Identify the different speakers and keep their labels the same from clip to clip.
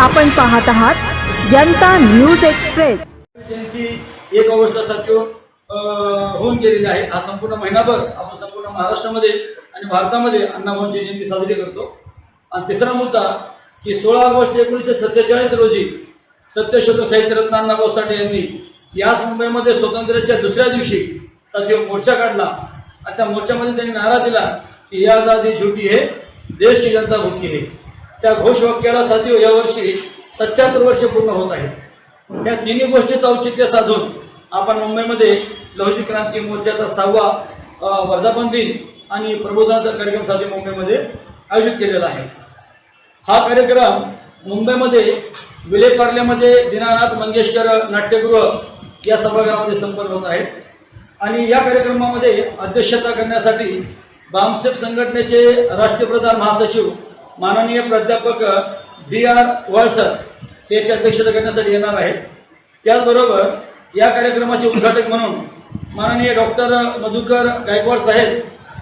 Speaker 1: आपण पाहत आहात जनता न्यूज एक्सप्रेस.
Speaker 2: जयंती एक ऑगस्टला होऊन गेलेली आहे. हा संपूर्ण महिनाभर आपण संपूर्ण महाराष्ट्रामध्ये आणि भारतामध्ये अण्णाभाऊंची जयंती साजरी करतो. आणि तिसरा मुद्दा की सोळा ऑगस्ट एकोणीसशे सत्तेचाळीस रोजी सत्यशोधक साहित्यरत्न अण्णाभाऊ साठे यांनी याच मुंबईमध्ये स्वातंत्र्याच्या दुसऱ्या दिवशी साथीवर मोर्चा काढला. आणि त्या मोर्चामध्ये त्यांनी नारा दिला की या आजादी झुटी हे देश की जनता भूकी है. त्या घोषवाक्याला साधीव यावर्षी सत्याहत्तर वर्ष पूर्ण होत आहे या तिन्ही गोष्टीचं औचित्य साधून आपण मुंबईमध्ये लवचिक क्रांती मोर्चाचा सहावा वर्धापन दिन आणि प्रबोधनाचा कार्यक्रम साधी मुंबईमध्ये आयोजित केलेला आहे. हा कार्यक्रम मुंबईमध्ये विलेपार्ल्यामध्ये दीनानाथ मंगेशकर नाट्यगृह या सभागृहामध्ये संपन्न होत आहे. आणि या कार्यक्रमामध्ये अध्यक्षता करण्यासाठी बामसेफ संघटनेचे राष्ट्रीय प्रधान महासचिव माननीय प्राध्यापक डी आर वळसर याची अध्यक्षता करण्यासाठी येणार आहेत. त्याचबरोबर या कार्यक्रमाचे उद्घाटक म्हणून माननीय डॉक्टर मधुकर गायकवाड साहेब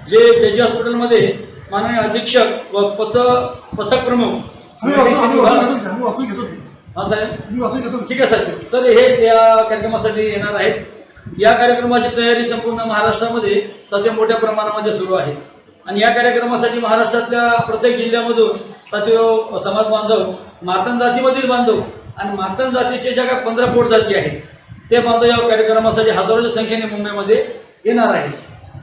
Speaker 2: जे जे जी हॉस्पिटलमध्ये माननीय अधीक्षक व पथ पथक प्रमुख हा साहेब? ठीक आहे साहेब. तर हे या कार्यक्रमासाठी येणार आहेत. या कार्यक्रमाची तयारी संपूर्ण महाराष्ट्रामध्ये सध्या मोठ्या प्रमाणामध्ये सुरू आहे. आणि या कार्यक्रमासाठी महाराष्ट्रातल्या प्रत्येक जिल्ह्यामधून साथीव समाज बांधव मातन जातीमधील बांधव आणि मातन जातीचे ज्या काही पंधरा पोट जाती आहेत ते बांधव या कार्यक्रमासाठी हजारोच्या संख्येने मुंबईमध्ये येणार आहे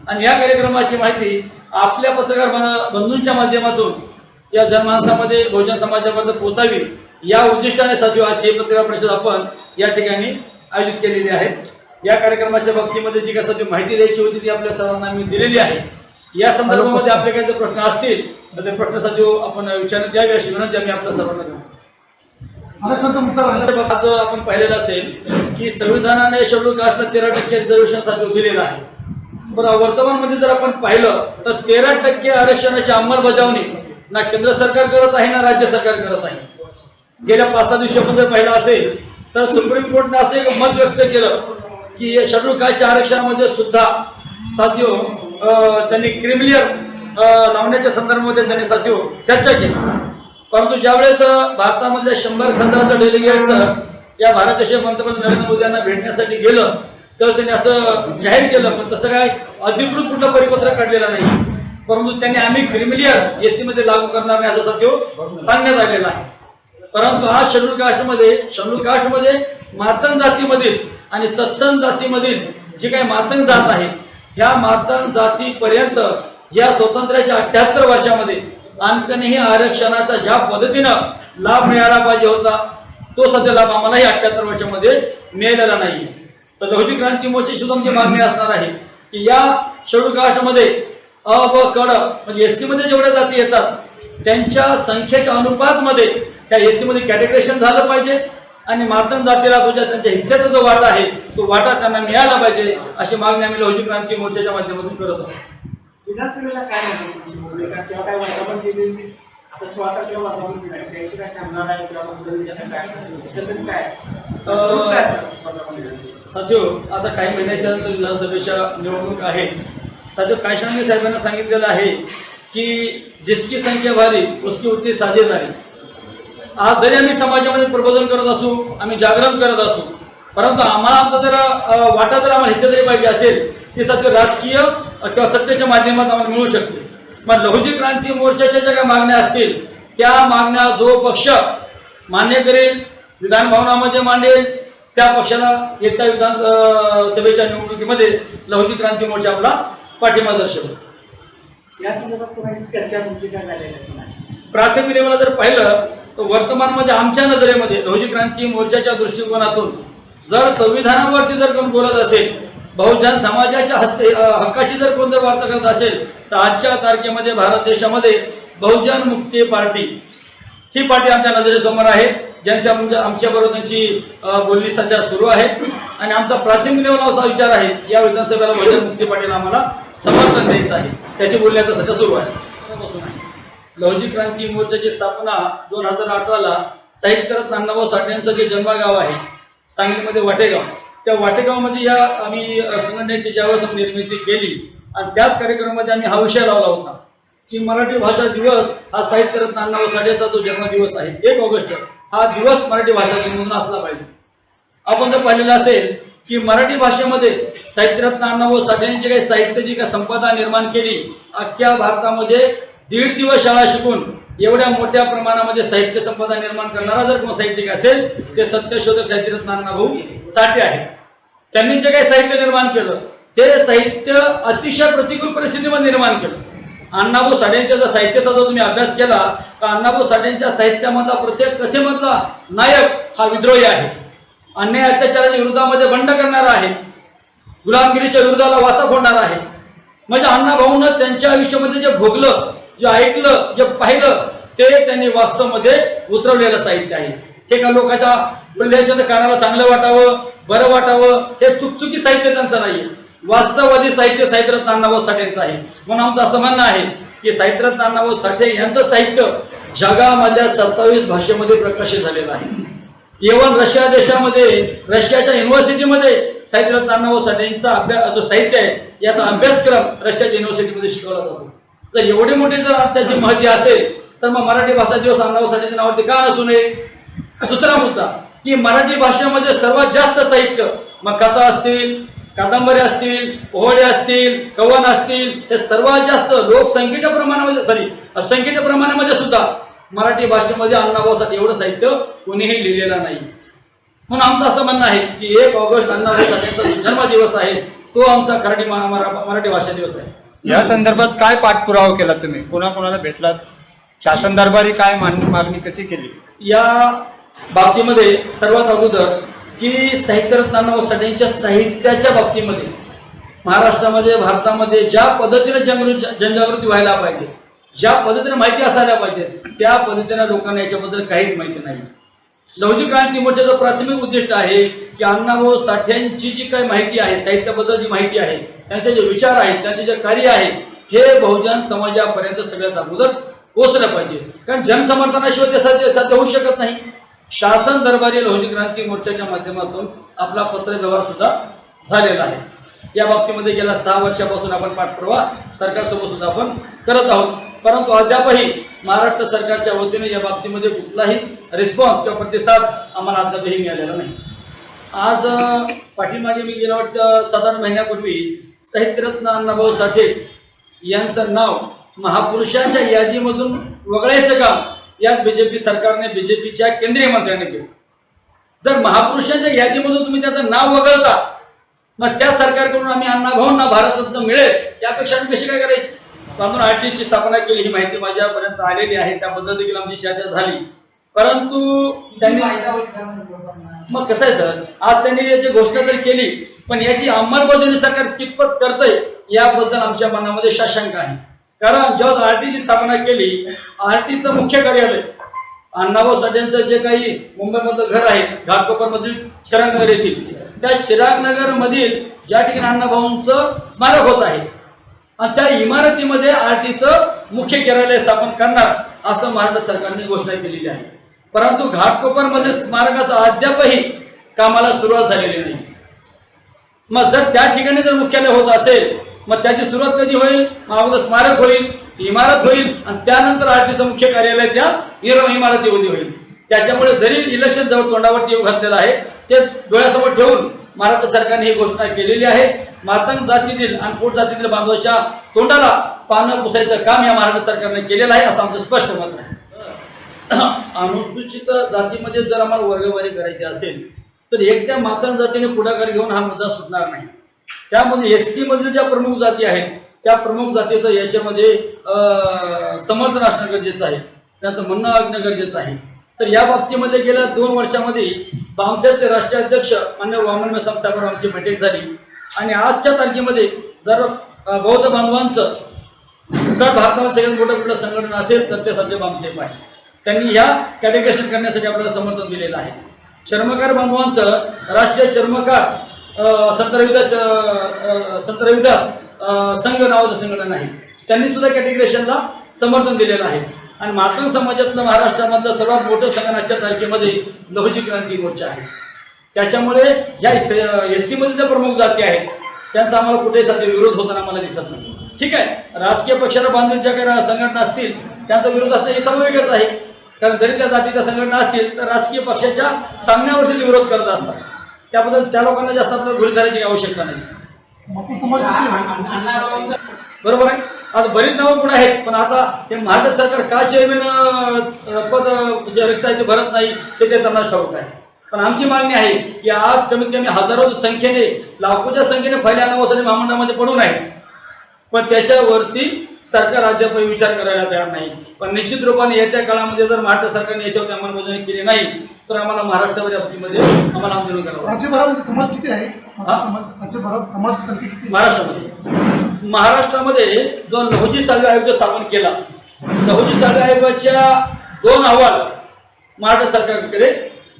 Speaker 2: आणि या कार्यक्रमाची माहिती आपल्या पत्रकार बंधूंच्या माध्यमातून या जनमानसामध्ये बहुजन समाजापर्यंत पोहोचावी या उद्दिष्टाने साथी आजची पत्रकार परिषद आपण या ठिकाणी आयोजित केलेली आहे. या कार्यक्रमाच्या बाबतीमध्ये जी काही साथी माहिती द्यायची होती ती आपल्या सर्वांना मी दिलेली आहे. या संदर्भामध्ये आपले काही जर प्रश्न असतील तर ते प्रश्न साधी आपण विचारण्यात यावे अशी विनंती आम्ही आपल्या सर्वांना
Speaker 3: राहिला.
Speaker 2: आज आपण पाहिलेलं असेल की संविधानाने शेड्यूल कास्टला तेरा टक्के रिझर्वेशनसाठी दिलेलं आहे. बरं वर्तमानमध्ये जर आपण पाहिलं तर तेरा टक्के आरक्षणाची अंमलबजावणी ना केंद्र सरकार करत आहे ना राज्य सरकार करत आहे. गेल्या पाच सहा दिवशी आपण जर पाहिलं असेल तर सुप्रीम कोर्टने असं एक मत व्यक्त केलं की शेड्यूल कास्टच्या आरक्षणामध्ये सुद्धा साथिओ अं, त्यांनी क्रिमिलियर लावण्याच्या संदर्भामध्ये त्यांनी साथीवर चर्चा केली. परंतु ज्यावेळेस भारतामधल्या शंभर खासदारांचं डेलिगेट या भारत देशाचे पंतप्रधान नरेंद्र मोदी यांना भेटण्यासाठी गेलं तर त्यांनी असं जाहीर केलं पण तसं काय अधिकृत कुठलं परिपत्रक काढलेलं नाही. परंतु त्यांनी आम्ही क्रिमिलियर एसमध्ये लागू करणार नाही असं सत्य सांगण्यात आलेलं आहे. परंतु आज शेड्यूल कास्टमध्ये शेड्यूल कास्टमध्ये मातंग जातीमधील आणि तत्सम जातीमधील जी काही मातंग जात आहे ह्या मातंग जातीपर्यंत या स्वातंत्र्याच्या अठ्याहत्तर वर्षामध्ये आणखीनही आरक्षणाचा ज्या पद्धतीनं लाभ मिळाला पाहिजे होता तो सध्या लाभ आम्हालाही अठ्याहत्तर वर्षामध्ये मिळालेला नाही. तर लवचिक क्रांती मोर्चाची सुद्धा आमची मागणी असणार आहे की या शेड्यूल कास्टमध्ये अ ब कड म्हणजे एसमध्ये जेवढ्या जाती येतात त्यांच्या संख्येच्या अनुपातमध्ये त्या एसमध्ये कॅटेग्रेशन झालं पाहिजे. आणि मातंग जातीला तुझ्या त्यांच्या हिस्स्याचा जो वाटा आहे तो वाटा त्यांना मिळाला पाहिजे अशी मागणी आम्ही लवचिक क्रांती मोर्चाच्या माध्यमातून करत आहोत.
Speaker 3: विधानसभेला काय भूमिका? किंवा आता काय आहे किंवा काय?
Speaker 2: साथिव आता काही महिन्याच्या विधानसभेच्या निवडणूक आहे साथिव कायशांनी साहेबांना सांगितलेलं आहे की जिसकी संख्या भारी उसकी उतनी साझेदारी आज जरी आम्ही समाजामध्ये प्रबोधन करत असू आम्ही जागरण करत असू परंतु आम्हाला आमचा जर वाटा जर आम्हाला हिस्सेदारी पाहिजे असेल ती सत्य राजकीय किंवा सत्तेच्या माध्यमात आम्हाला मिळू शकते मग लघुजी क्रांती मोर्चाच्या ज्या काही मागण्या असतील त्या मागण्या जो पक्ष मान्य करेल विधान भवनामध्ये मांडेल त्या पक्षाला येत्या विधान सभेच्या निवडणुकीमध्ये लहुजी क्रांती मोर्चा आपला पाठिंबा दर्शवतो
Speaker 3: या संदर्भात चर्चा तुमची काय झालेली नाही?
Speaker 2: प्राथमिक लेवलला जर पाहिलं तर वर्तमानमध्ये आमच्या नजरेमध्ये लहुजी क्रांती मोर्चाच्या दृष्टिकोनातून जर संविधानावरती जर कोण बोलत असेल बहुजन समाजाच्या हस्से हक्काची जर कोण जर वार्ता करत असेल तर आजच्या तारखेमध्ये भारत देशामध्ये बहुजन मुक्ती पार्टी ही पार्टी आमच्या नजरेसमोर आहे. ज्यांच्या म्हणजे आमच्याबरोबर त्यांची बोलणी सध्या सुरू आहे. आणि आमचा प्राथमिक लेवल असा विचार आहे की या विधानसभेला बहुजन मुक्ती पार्टीला आम्हाला समर्थन द्यायचं आहे. त्याची बोलणी आता सध्या सुरू आहे. लवजी क्रांती मोर्चाची स्थापना दोन हजार अठराला साहित्यरत्न अण्णाभाऊ साठे यांचं जे जन्मगाव आहे सांगलीमध्ये वाटेगाव. त्या वाटेगावमध्ये या आम्ही संघटनेची ज्यावेळेस आम्ही निर्मिती केली आणि त्याच कार्यक्रमामध्ये आम्ही हा विषय लावला होता की मराठी भाषा दिवस हा साहित्यरत्न अण्णाभाऊ साठेचा जो जन्मदिवस आहे एक ऑगस्ट हा दिवस मराठी भाषा दिन म्हणून असला पाहिजे. आपण जर पाहिलेलं असेल की मराठी भाषेमध्ये साहित्यरत्न अण्णाभाऊ साठे यांची काही साहित्याची काही संपदा निर्माण केली अख्ख्या भारतामध्ये दीड दिवस शाळा शिकून एवढ्या मोठ्या प्रमाणामध्ये साहित्य संपदा निर्माण करणारा जर कोण साहित्यिक असेल ते सत्यशोधक साहित्यरत्न अण्णाभाऊ साठे आहेत. त्यांनी जे काही साहित्य निर्माण केलं ते साहित्य अतिशय प्रतिकूल परिस्थितीमध्ये निर्माण केलं. अण्णाभाऊ साठेंच्या जर साहित्याचा जर तुम्ही अभ्यास केला तर अण्णाभाऊ साठेंच्या साहित्यामधला प्रत्येक कथेमधला नायक हा विद्रोही आहे. अन्याय अत्याचाराच्या विरोधामध्ये बंड करणारा आहे. गुलामगिरीच्या विरोधाला वाचा फोडणारा आहे. म्हणजे अण्णाभाऊनं त्यांच्या आयुष्यामध्ये जे भोगलं जे ऐकलं जे पाहिलं ते त्यांनी वास्तवमध्ये उतरवलेलं साहित्य आहे. हे का लोकांच्या बोलल्याच्या कानाला चांगलं वाटावं बरं वाटावं हे चुकचुकी साहित्य त्यांचं नाही वास्तववादी साहित्य साहित्यरत्न अण्णाभाऊ साठेंचं आहे. म्हणून आमचं असं म्हणणं आहे की साहित्यरत्न अण्णाभाऊ साठे यांचं साहित्य जगामधल्या सत्तावीस भाषेमध्ये प्रकाशित झालेलं आहे. इव्हन रशिया देशामध्ये रशियाच्या युनिव्हर्सिटीमध्ये साहित्यरत्न अण्णाभाऊ साठे यांचा अभ्यास जो साहित्य आहे याचा अभ्यासक्रम रशियाच्या युनिव्हर्सिटीमध्ये शिकवला जातो. तर एवढी मोठी जर त्याची महती असेल तर मग मराठी भाषा दिवस अण्णाभाऊ नावावरती का नसू नये? दुसरा मुद्दा की मराठी भाषेमध्ये सर्वात जास्त साहित्य मग कथा असतील कादंबरी असतील पोहडे असतील कवन असतील हे सर्वात जास्त लोकसंख्येच्या प्रमाणामध्ये सॉरी संख्येच्या प्रमाणामध्ये सुद्धा मराठी भाषेमध्ये अण्णाभाऊसाठी एवढं साहित्य कोणीही लिहिलेलं नाही. म्हणून आमचं असं म्हणणं आहे की एक ऑगस्ट अण्णाभाऊ साठेचा जन्मदिवस आहे तो आमचा खराडी मराठी भाषा दिवस आहे.
Speaker 4: या संदर्भात काय पाठपुरावा केला तुम्ही? कोणाकोणाला भेटलात? शासन दरबारी काय मागणी कशी केली?
Speaker 2: या बाबतीमध्ये सर्वात अगोदर की साहित्यरत्नांना अण्णाभाऊ साठेंच्या साहित्याच्या बाबतीमध्ये महाराष्ट्रामध्ये भारतामध्ये ज्या पद्धतीने जनगृ जनजागृती व्हायला पाहिजे ज्या पद्धतीने माहिती असायला पाहिजे त्या पद्धतीने लोकांना याच्याबद्दल काहीच माहिती नाही. लवचिक क्रांती मोर्चाचं प्राथमिक उद्दिष्ट आहे की अण्णाभाऊ साठ्यांची जी काही माहिती आहे साहित्याबद्दल जी माहिती आहे त्यांचे जे विचार आहेत त्यांचे जे कार्य आहे हे बहुजन समाजापर्यंत सगळ्यात अगोदर पोहोचलं पाहिजे. कारण जनसमर्थनाशिवाय ते साध्य साध्य होऊ शकत नाही. शासन दरबारी लवचिक क्रांती मोर्चाच्या माध्यमातून आपला पत्रव्यवहार सुद्धा झालेला आहे. या बाबतीमध्ये गेल्या सहा वर्षापासून आपण पाठपुरावा सरकारसोबत सुद्धा आपण करत आहोत. परंतु अद्यापही महाराष्ट्र सरकारच्या वतीने या बाबतीमध्ये कुठलाही रिस्पॉन्स किंवा प्रतिसाद आम्हाला अद्यापही मिळालेला नाही. आज पाठीमागे मी गेल्या वाटतं साधारण महिन्यापूर्वी साहित्यरत्न अण्णाभाऊ साठे यांचं नाव महापुरुषांच्या यादीमधून वगळायचं काम यात बीजेपी सरकारने बीजेपीच्या केंद्रीय मंत्र्यांनी केलं. जर महापुरुषांच्या यादीमधून तुम्ही त्याचं नाव वगळता मग त्या सरकारकडून आम्ही अण्णाभाऊंना भारतरत्न मिळेल यापेक्षा आम्ही कशी काय करायची? म्हणून आर ची स्थापना केली ही माहिती माझ्यापर्यंत आलेली आहे त्याबद्दल देखील आमची चर्चा झाली. परंतु त्यांनी मग कसं आहे सर? आज त्यांनी याची घोषणा तर केली पण याची अंमलबजावणी सरकार कितपत करतंय याबद्दल आमच्या मनामध्ये साशंका आहे. कारण जेव्हा आरटीची स्थापना केली आरटीचं मुख्य कार्यालय अण्णाभाऊ साठेंचं जे काही मुंबईमधलं घर आहे घाटकोपरमधील चिरागनगर येथील त्या चिरागनगर मधील ज्या ठिकाणी अण्णाभाऊंचं स्मारक होत आहे आणि त्या इमारतीमध्ये आरटीचं मुख्य कार्यालय स्थापन करणार असं महाराष्ट्र सरकारने घोषणा केलेली आहे. परंतु घाटकोपरमध्ये स्मारकाचं अद्यापही कामाला सुरुवात झालेली नाही. मग जर त्या ठिकाणी जर मुख्यालय होत असेल मग त्याची सुरुवात कधी होईल? अगोदर स्मारक होईल इमारत होईल आणि त्यानंतर आरटीचं मुख्य कार्यालय त्या इमारतीमध्ये होईल. त्याच्यामुळे जरी इलेक्शन जवळ तोंडावरती येऊ घातलेलं आहे ते डोळ्यासमोर ठेवून महाराष्ट्र सरकारने ही घोषणा केलेली आहे. मातंग जातीतील आणि पोट जातीतील बांधवाच्या तोंडाला पानं पुसायचं काम या महाराष्ट्र सरकारने केलेलं आहे असं आमचं स्पष्ट मत आहे. अनुसूचित जातीमध्ये जर आम्हाला वर्गवारी करायची असेल तर एकट्या मातंग जातीने पुढाकार घेऊन हा मुद्दा सुटणार नाही. त्यामध्ये एस सी मधील ज्या प्रमुख जाती आहेत त्या प्रमुख जातीचं याच्यामध्ये समर्थन असणं गरजेचं आहे. त्याचं म्हणणं असणं गरजेचं आहे. तर या बाबतीमध्ये गेल्या दोन वर्षामध्ये बामसेडचे राष्ट्रीय अध्यक्ष मान्य वामन मेसाम साहेबांवर आमची बैठक झाली. आणि आजच्या तारखेमध्ये जर बौद्ध बांधवांचं जर भारतामध्ये सगळ्यात मोठं कुठलं संघटन असेल तर ते सध्या बामसेफ आहे त्यांनी ह्या कॅटेगरेशन करण्यासाठी आपल्याला समर्थन दिलेलं आहे. चर्मकार बांधवांचं राष्ट्रीय चर्मकार संत रविदास संत रविदास संघ नावाचं संघटन आहे. त्यांनी सुद्धा कॅटेगरेशनला समर्थन दिलेलं आहे. आणि मातंग समाजातलं महाराष्ट्रामधलं सर्वात मोठं संघटन आजच्या तारखेमध्ये लहुजी क्रांती मोर्चा आहे. त्याच्यामुळे ज्या एस सी मध्ये ज्या प्रमुख जाती आहेत त्यांचा आम्हाला कुठेही जाते विरोध होताना मला दिसत नाही. ठीक आहे? राजकीय पक्षाला बांधून ज्या काही संघटना असतील त्यांचा विरोध असणं हे स्वाभाविकच आहे. कारण जरी त्या जातीच्या संघटना असतील तर राजकीय पक्षाच्या सामन्यावरती विरोध करत असतात. त्याबद्दल त्या लोकांना जास्त आपल्याला गोळी करायची आवश्यकता नाही. बरोबर आहे? आता बरीच नावं पण आहेत पण आता हे महाराष्ट्र सरकार का चेअरमॅन पद जे रिक्त आहे ते भरत नाही ते ते त्यांना ठाऊक आहे. पण आमची मागणी आहे की आज कमीत कमी हजारो संख्येने लाखोच्या संख्येने पहिल्या नावासाठी महामंडळामध्ये पडून आहे पण त्याच्यावरती सरकार अद्याप विचार करायला तयार नाही. पण निश्चित रूपाने येत्या काळामध्ये जर महाराष्ट्र सरकारने याच्यावरती अंमलबजावणी केली नाही तर आम्हाला महाराष्ट्र व्याप्तीमध्ये आम्हाला आंदोलन करावं.
Speaker 5: राज्यभरामध्ये समाज किती आहे? राज्यभरात समाज संख्या किती?
Speaker 2: महाराष्ट्रामध्ये. महाराष्ट्रामध्ये जो लहुजी साळवे आयोग स्थापन केला लहुजी साळवे आयोगाच्या दोन अहवाल महाराष्ट्र सरकारकडे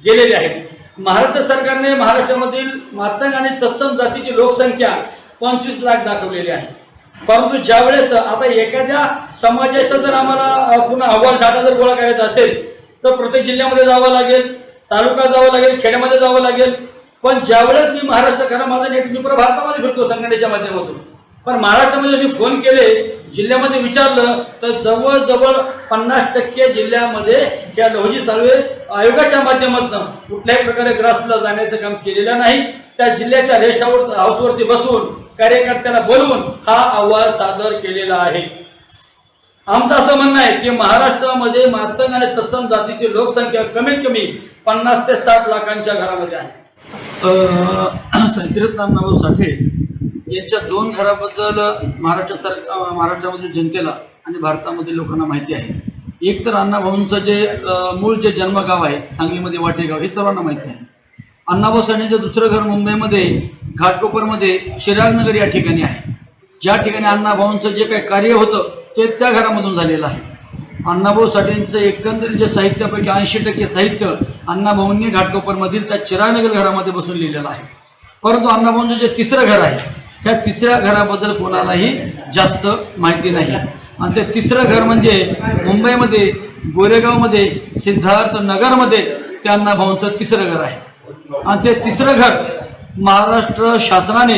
Speaker 2: गेलेले आहेत. महाराष्ट्र सरकारने महाराष्ट्रामधील मातंग आणि तत्सम जातीची लोकसंख्या पंचवीस लाख दाखवलेली आहे. परंतु ज्या वेळेस आता एखाद्या समाजाचा जर आम्हाला पुन्हा अहवाल डाटा जर गोळा करायचा असेल तर प्रत्येक जिल्ह्यामध्ये जावं लागेल तालुका जावं लागेल खेड्यामध्ये जावं लागेल. पण ज्यावेळेस मी महाराष्ट्र कारण माझा नेट मी पुरा भारतामध्ये फिरतो संघटनेच्या माध्यमातून. पण महाराष्ट्रामध्ये मी फोन केले जिल्ह्यामध्ये विचारलं तर जवळजवळ पन्नास टक्के जिल्ह्यामध्ये या लहुजी सर्वे आयोगाच्या माध्यमातून कुठल्याही प्रकारे ग्रासला जाण्याचं काम केलेलं नाही. त्या जिल्ह्याच्या रेस्ट हाऊस हाऊसवरती बसून कार्यकर्त्याला बोलवून हा अहवाल सादर केलेला आहे. आमचं असं म्हणणं आहे की महाराष्ट्रामध्ये मातंग आणि तत्सम जातीची लोकसंख्या कमीत कमी पन्नास ते साठ लाखांच्या घरामध्ये आहे. संत्रित नामनाव साठे यांच्या दोन घराबद्दल महाराष्ट्र सरकार महाराष्ट्रामध्ये जनतेला आणि भारतामधील लोकांना माहिती आहे. एक तर अण्णाभाऊंचं जे मूळ जे जन्मगाव आहे सांगलीमध्ये वाटेगाव हे सर्वांना माहिती आहे. अण्णाभाऊ साठेंचं दुसरं घर मुंबईमध्ये घाटकोपरमध्ये शिरागनगर या ठिकाणी आहे. ज्या ठिकाणी अण्णाभाऊंचं जे काही कार्य होतं ते त्या घरामधून झालेलं आहे. अण्णाभाऊ साठेंचं एकंदरीत जे साहित्यापैकी ऐंशी टक्के साहित्य अण्णाभाऊंनी घाटकोपरमधील त्या चिरानगर घरामध्ये बसून लिहिलेलं आहे. परंतु अण्णाभाऊंचं जे तिसरं घर आहे त्या तिसऱ्या घराबद्दल कोणालाही जास्त माहिती नाही. आणि ते तिसरं घर म्हणजे मुंबईमध्ये गोरेगावमध्ये सिद्धार्थ नगरमध्ये त्या अण्णाभाऊंचं तिसरं घर आहे. आणि ते तिसरं घर महाराष्ट्र शासनाने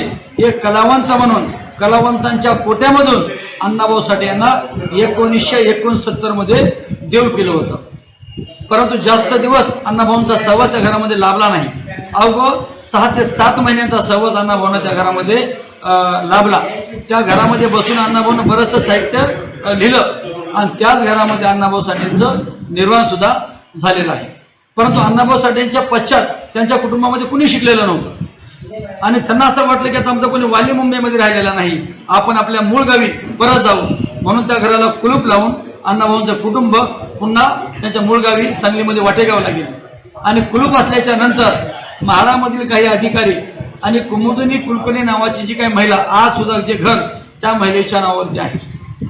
Speaker 2: एक कलावंत म्हणून कलावंतांच्या कोट्यामधून अण्णाभाऊ साठे यांना एकोणीसशे एकोणसत्तरमध्ये देऊ केलं होतं. परंतु जास्त दिवस अण्णाभाऊंचा सहवास त्या घरामध्ये लाभला नाही. अवघं सहा ते सात महिन्यांचा सहवास अण्णाभाऊंना त्या घरामध्ये लाभला. त्या घरामध्ये बसून अण्णाभाऊनं बरंचसं साहित्य लिहिलं. आणि त्याच घरामध्ये अण्णाभाऊ साठेंचं निर्वाणसुद्धा झालेलं आहे. परंतु अण्णाभाऊ साठेंच्या पश्चात त्यांच्या कुटुंबामध्ये कुणी शिकलेलं नव्हतं. आणि त्यांना असं वाटलं की आता आमचा कोणी वाली मुंबईमध्ये राहिलेला नाही. आपण आपल्या मूळ गावी परत जाऊ. म्हणून त्या घराला कुलूप लावून अण्णाभाऊंचं कुटुंब पुन्हा त्यांच्या मूळ गावी सांगलीमध्ये वाटेगाव लागेल. आणि कुलूप असल्याच्या नंतर म्हाडामधील काही अधिकारी आणि कुमुदिनी कुलकर्णी नावाची जी काही महिला आज सुद्धा जे घर त्या महिलेच्या नावावरती आहे.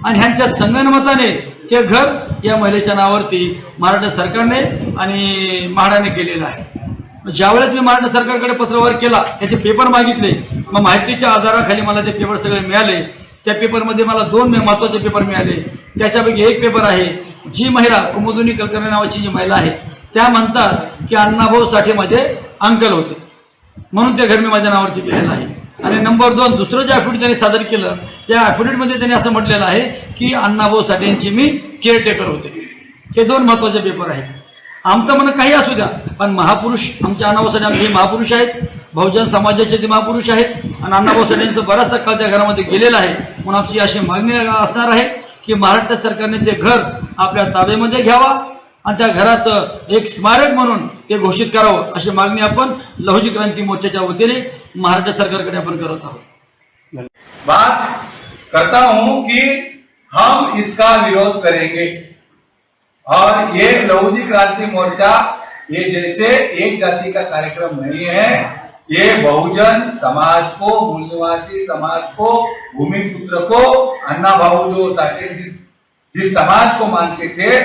Speaker 2: आणि ह्यांच्या संगणमताने ते घर या महिलेच्या नावावरती महाराष्ट्र सरकारने आणि म्हाडाने केलेलं आहे. ज्यावेळेस मी महाराष्ट्र सरकारकडे पत्रव्यवहार केला त्याचे पेपर मागितले मग माहितीच्या आधाराखाली मला ते पेपर सगळे मिळाले. त्या पेपरमध्ये मला दोन महत्त्वाचे पेपर मिळाले. त्याच्यापैकी एक पेपर आहे जी महिला कुमुदुनी कलकर्णी नावाची जी महिला आहे त्या म्हणतात की अण्णाभाऊ साठे माझे अंकल होते. म्हणून ते घर मी माझ्या नावावरती केलेलं आहे. आणि नंबर दोन दुसरं जे ॲफिडेट त्यांनी सादर केलं त्या ॲफिडेटमध्ये त्यांनी असं म्हटलेलं आहे की अण्णाभाऊ साठे यांची मी केअरटेकर होते. हे दोन महत्त्वाचे पेपर आहेत. आमचं म्हणणं काही असू द्या पण महापुरुष आमच्या अण्णाभाऊ साठे आमचे हे महापुरुष आहेत बहुजन समाजाचे ते महापुरुष आहेत आणि अण्णाभाऊ साठे बराचसा काळ त्या घरामध्ये गेलेला आहे. म्हणून आमची अशी मागणी असणार आहे की महाराष्ट्र सरकारने ते घर आपल्या ताब्यामध्ये घ्यावा आणि त्या घराचं एक स्मारक म्हणून ते घोषित करावं अशी मागणी आपण लहुजी क्रांती मोर्चाच्या वतीने महाराष्ट्र सरकारकडे आपण करत आहोत.
Speaker 6: बात करता हूं कि हम इसका विरोध करेंगे। और ये लहुजी क्रांति मोर्चा ये जैसे एक जाति का कार्यक्रम नहीं है ये बहुजन समाज को मूल्यवासी समाज को भूमि पुत्र को अन्ना भाऊ जो साथे जिस, समाज को मानते थे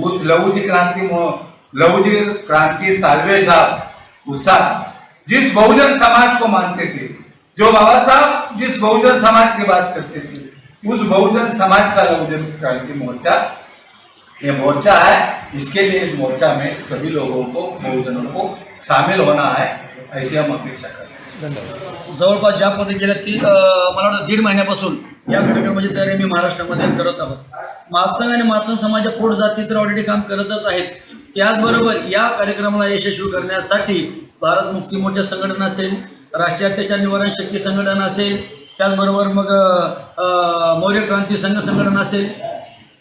Speaker 6: उस लहुजी क्रांति लहुजी क्रांति सालवे साहब उस्ताद जिस बहुजन समाज को मानते थे जो बाबा साहब जिस बहुजन समाज की बात करते थे उस बहुजन समाज का बहुजन क्रांति मोर्चा ये मोर्चा है। इसके लिए इस मोर्चा में सभी लोगों को बहुजनों को शामिल होना है ऐसी हम अपेक्षा करते हैं।
Speaker 2: जवळपास ज्या पद्धती गेल्या ती मला वाटतं दीड महिन्यापासून या कार्यक्रमाची तयारी मी महाराष्ट्रामध्ये करत आहोत. महात्मा आणि मातंग समाजाच्या पोट जाती तर ऑलरेडी काम करतच आहेत. त्याचबरोबर या कार्यक्रमाला यशस्वी करण्यासाठी भारत मुक्ती मोर्चा संघटना असेल राष्ट्रीय अत्याचार निवारण शक्ती संघटना असेल त्याचबरोबर मग मौर्य क्रांती संघ संघटना असेल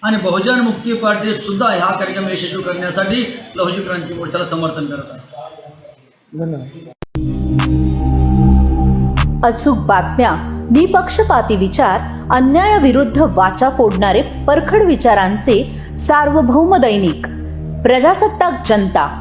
Speaker 2: आणि बहुजन मुक्ती पार्टी सुद्धा हा कार्यक्रम यशस्वी करण्यासाठी लहुजी क्रांती मोर्चाला समर्थन करत आहे
Speaker 1: अचूक बातम्या निपक्षपाती विचार अन्यायाविरुद्ध वाचा फोडणारे परखड विचारांचे सार्वभौम दैनिक प्रजासत्ताक जनता.